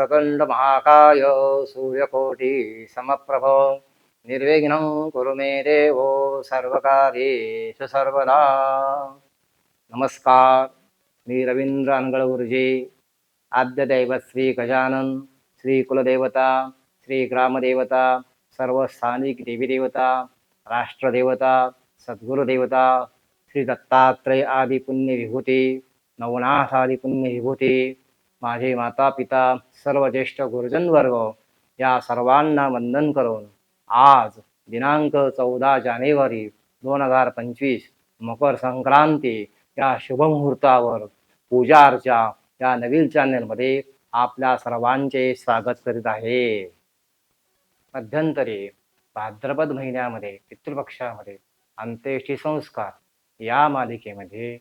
ॐ वक्रतुण्ड महाकाय सूर्यकोटि समप्रभ निर्विघ्नं कुरु मे देवो सर्वकार्येषु सर्वदा नमस्कार मी रवींद्र अनगळ गुरुजी आद्य दैवत श्री गजानन श्री कुलदेवता श्री ग्रामदेवता सर्व स्थानिक देवी देवता राष्ट्रदेवता सद्गुरुदेवता श्री दत्तात्रय आदी पुण्य विभूती नवनाथ आदी पुण्य विभूती माझे माता पिता सर्व ज्येष्ठ गुरुजन वर्ग या सर्वांना वंदन करून आज दिनांक चौदा जानेवारी दोन हजार पंचवीस मकर संक्रांती या शुभमुहूर्तावर पूजा अर्चा या नवीन चॅनलमध्ये आपल्या सर्वांचे स्वागत करीत आहे. मध्यंतरी भाद्रपद महिन्यामध्ये पितृपक्षामध्ये अंत्येष्टी संस्कार या मालिकेमध्ये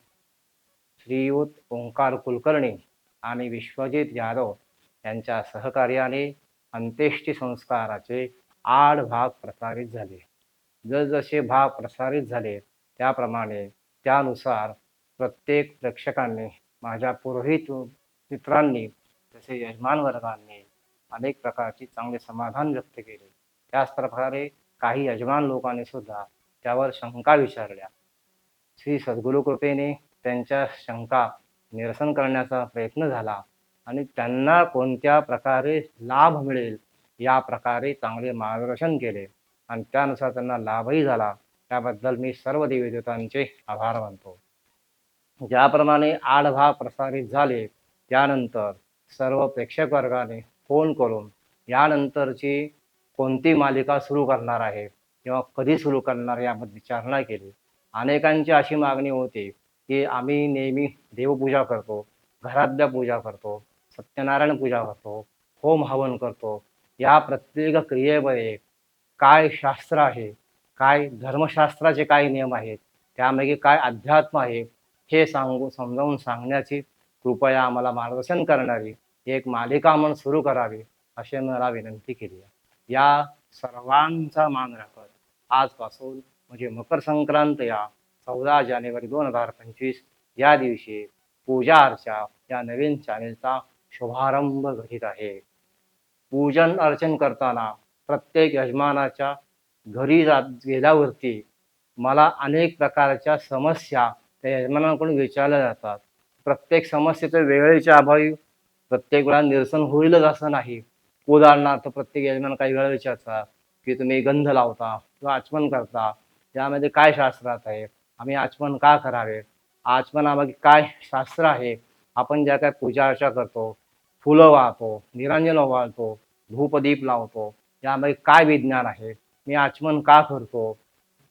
श्रीयुत ओंकार कुलकर्णी आणि विश्वजित यादव यांच्या सहकार्याने अंत्येष्टी संस्काराचे आठ भाग प्रसारित झाले. जसजसे भाग प्रसारित झाले त्याप्रमाणे त्यानुसार प्रत्येक प्रेक्षकांनी माझ्या पुरोहित मित्रांनी तसे यजमान वर्गांनी अनेक प्रकारची चांगले समाधान व्यक्त केले. त्याच प्रकारे काही यजमान लोकांनी सुद्धा त्यावर शंका विचारल्या. श्री सद्गुरु कृपेने त्यांच्या शंका निरसन करण्याचा प्रयत्न झाला आणि त्यांना कोणत्या प्रकारे लाभ मिळेल या प्रकारे चांगले मार्गदर्शन केले आणि त्यानुसार त्यांना लाभही झाला. त्याबद्दल मी सर्व देवी देवतांचे आभार मानतो. ज्याप्रमाणे आठ भाग प्रसारित झाले त्यानंतर सर्व प्रेक्षक वर्गाने फोन करून यानंतरची कोणती मालिका सुरू करणार आहे किंवा कधी सुरू करणार याबद्दल विचारणा केली. अनेकांची अशी मागणी होती की आम्ही नेहमी देवपूजा करतो घरातल्या पूजा करतो सत्यनारायण पूजा करतो होम हवन करतो. या प्रत्येक क्रियेमध्ये काय शास्त्र आहे काय धर्मशास्त्राचे काय नियम आहेत त्यामध्ये काय अध्यात्म आहे हे सांगू समजावून सांगण्याची कृपया आम्हाला मार्गदर्शन करणारी एक मालिका म्हणून सुरू करावी असे मला विनंती केली आहे. या सर्वांचा मान राखत आजपासून म्हणजे मकर संक्रांत या चौदा जानेवारी दोन हजार पंचवीस या दिवशी पूजा अर्चा या नवीन चॅनेलचा शुभारंभ घडीत आहे. पूजन अर्चन करताना प्रत्येक यजमानाच्या घरी जात गेल्यावरती मला अनेक प्रकारच्या समस्या त्या यजमानाकडून विचारल्या जातात. प्रत्येक समस्येचं वेळेच्या अभावी प्रत्येक वेळा निरसन होईलच असं नाही. उदाहरणार्थ प्रत्येक यजमान काही वेळा विचारतात की तुम्ही गंध लावता किंवा आचमन करता त्यामध्ये काय शास्त्रात आहे? आम्ही आचमन का करावे? आचमनामागे काय शास्त्र आहे? आपण ज्या काय पूजा अर्चा करतो फुलं वाहतो निरांजन वाहतो धूपदीप लावतो यामध्ये काय विज्ञान आहे? मी आचमन का करतो?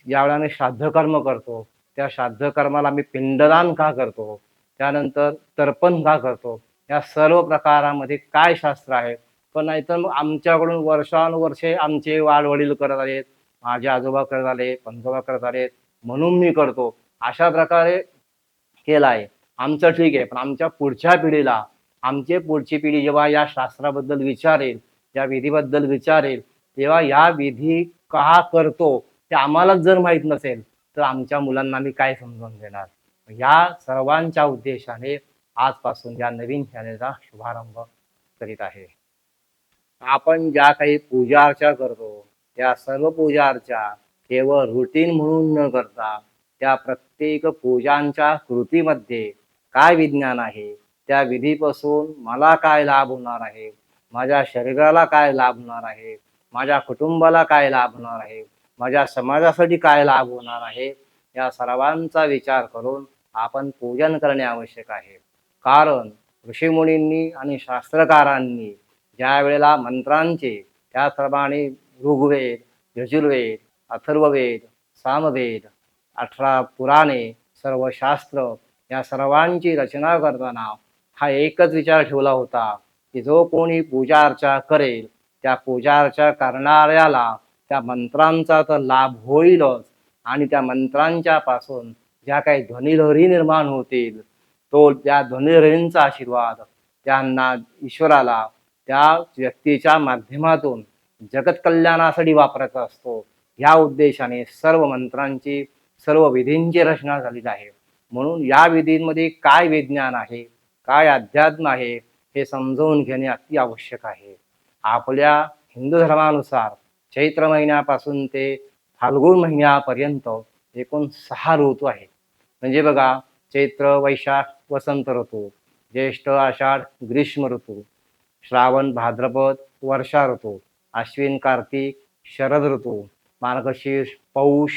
ज्यावेळेला मी श्राद्धकर्म करतो. त्या श्राद्धकर्माला मी पिंडदान का करतो? त्यानंतर तर्पण का करतो? या सर्व प्रकारामध्ये काय शास्त्र आहे? पण नाहीतर मग आमच्याकडून वर्षानुवर्षे आमचे वाडवडील करत आलेत माझे आजोबा करत आले पंजोबा करत आलेत म्हणून मी करतो. अशा प्रकारे केला आहे. आमचं ठीक आहे. पण आमच्या पुढच्या पिढीला आमची पुढची पिढी जेव्हा या शास्त्राबद्दल विचारेल या विधीबद्दल विचारेल तेव्हा या विधी का करतो ते आम्हालाच जर माहीत नसेल तर आमच्या मुलांना मी काय समजून देणार? या सर्वांच्या उद्देशाने आजपासून या नवीन शाळेचा शुभारंभ करीत आहे. आपण ज्या काही पूजा अर्चा करतो त्या सर्व पूजा अर्चा केवळ रुटीन म्हणून न करता त्या प्रत्येक पूजांच्या कृतीमध्ये काय विज्ञान आहे? त्या विधीपासून मला काय लाभ होणार आहे? माझ्या शरीराला काय लाभ होणार आहे? माझ्या कुटुंबाला काय लाभ होणार आहे? माझ्या समाजासाठी काय लाभ होणार आहे? या सर्वांचा विचार करून आपण पूजन करणे आवश्यक आहे. कारण ऋषीमुनींनी आणि शास्त्रकारांनी ज्या वेळेला मंत्रांचे त्याचप्रमाणे ऋग्वेद यजुर्वेद अथर्ववेद सामवेद अठरा पुराणे सर्व शास्त्र या सर्वांची रचना करताना हा एकच विचार ठेवला होता की जो कोणी पूजा अर्चा करेल त्या पूजा अर्चा करणाऱ्याला त्या मंत्रांचा तर लाभ होईलच आणि त्या मंत्रांच्या पासून ज्या काही ध्वनिलहरी निर्माण होतील तो त्या ध्वनिलहरींचा आशीर्वाद त्यांना ईश्वराला त्या व्यक्तीच्या माध्यमातून जगत कल्याणासाठी वापरायचा असतो. या उद्देशाने सर्व मंत्रांची सर्व विधींची रचना झालेली आहे. म्हणून या विधींमध्ये काय विज्ञान आहे काय अध्यात्म आहे हे समजवून घेणे अति आवश्यक आहे. आपल्या हिंदू धर्मानुसार चैत्र महिन्यापासून ते फाल्गुन महिन्यापर्यंत एकूण सहा ऋतू आहेत. म्हणजे बघा चैत्र वैशाख वसंत ऋतू ज्येष्ठ आषाढ ग्रीष्म ऋतू श्रावण भाद्रपद वर्षा ऋतू अश्विन कार्तिक शरद ऋतू मार्गशीर्ष पौष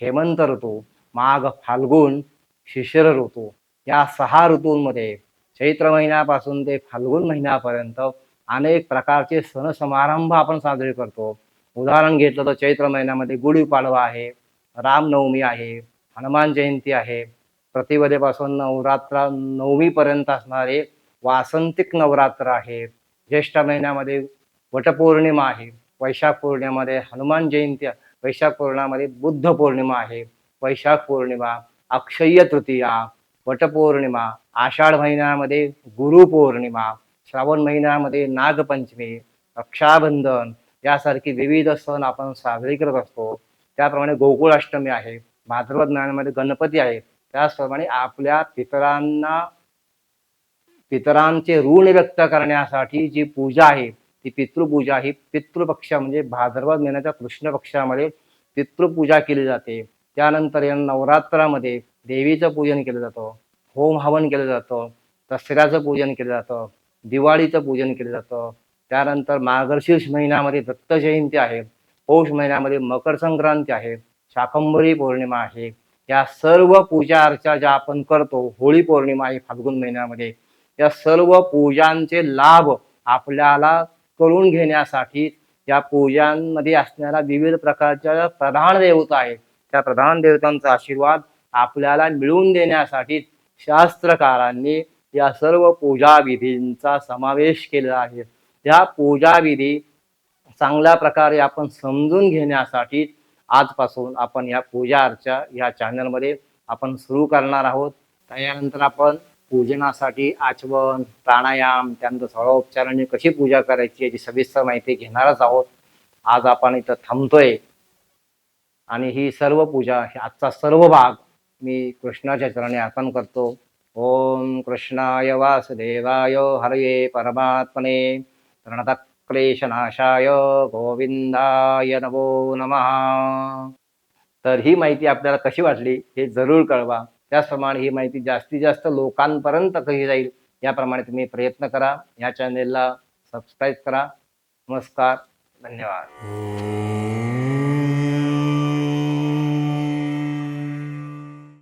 हेमंत ऋतू माघ फाल्गुन शिशिर ऋतू. या सहा ऋतूंमध्ये चैत्र महिन्यापासून ते फाल्गुन महिन्यापर्यंत अनेक प्रकारचे सण समारंभ आपण साजरे करतो. उदाहरण घेतलं तर चैत्र महिन्यामध्ये गुढीपाडवा आहे रामनवमी आहे हनुमान जयंती आहे. प्रतिपदेपासून नवरात्र नवमीपर्यंत असणारे वासंतिक नवरात्र आहे. ज्येष्ठ महिन्यामध्ये वटपौर्णिमा आहे. वैशाख पौर्णिमेमध्ये हनुमान जयंती वैशाख पौर्णिमामध्ये बुद्ध पौर्णिमा आहे. वैशाख पौर्णिमा अक्षय तृतीया वटपौर्णिमा आषाढ महिन्यामध्ये गुरुपौर्णिमा श्रावण महिन्यामध्ये नागपंचमी रक्षाबंधन यासारखी विविध सण आपण साजरे करत असतो. त्याप्रमाणे गोकुळाष्टमी आहे भाद्रपद महिन्यामध्ये गणपती आहे. त्याचप्रमाणे आपल्या पितरांना पितरांचे ऋण व्यक्त करण्यासाठी जी पूजा आहे ती पितृपूजा ही पितृपक्ष म्हणजे भाद्रपद महिन्याच्या कृष्ण पक्षामध्ये पितृपूजा केली जाते. त्यानंतर या नवरात्रामध्ये देवीचं पूजन केलं जातं होम हवन केलं जातं दसऱ्याचं पूजन केलं जातं दिवाळीचं पूजन केलं जातं. त्यानंतर मार्गशीर्ष महिन्यामध्ये दत्त जयंती आहे पौष महिन्यामध्ये मकर संक्रांती आहे शाकंभरी पौर्णिमा आहे. या सर्व पूजा अर्चा ज्या आपण करतो होळी पौर्णिमा आहे फाल्गुन महिन्यामध्ये या सर्व पूजांचे लाभ आपल्याला करून घेण्यासाठी या पूजांमध्ये असणाऱ्या विविध प्रकारच्या प्रधान देवता आहेत त्या प्रधान देवतांचा आशीर्वाद आपल्याला मिळवून देण्यासाठी शास्त्रकारांनी या सर्व पूजा विधींचा समावेश केलेला आहे. या पूजा विधी चांगल्या प्रकारे आपण समजून घेण्यासाठी आजपासून आपण या पूजा अर्चा या चॅनलमध्ये आपण सुरू करणार आहोत. त्यानंतर आपण पूजनासाठी आचमन प्राणायाम त्यानंतर सळोपचाराने कशी पूजा करायची याची सविस्तर माहिती घेणारच आहोत. आज आपण इथं थांबतोय. आणि ही सर्व पूजा आजचा सर्व भाग मी कृष्णाच्या चरणी अर्पण करतो. ओम कृष्णाय वासुदेवाय हरये परमात्मने. प्रणतक्लेशनाशाय गोविंदाय नमो नमः. तर ही माहिती आपल्याला कशी वाटली हे जरूर कळवा. त्याचप्रमाणे ही माहिती जास्तीत जास्त लोकांपर्यंत कशी जाईल याप्रमाणे तुम्ही प्रयत्न करा. या चॅनेलला सबस्क्राईब करा. नमस्कार. धन्यवाद.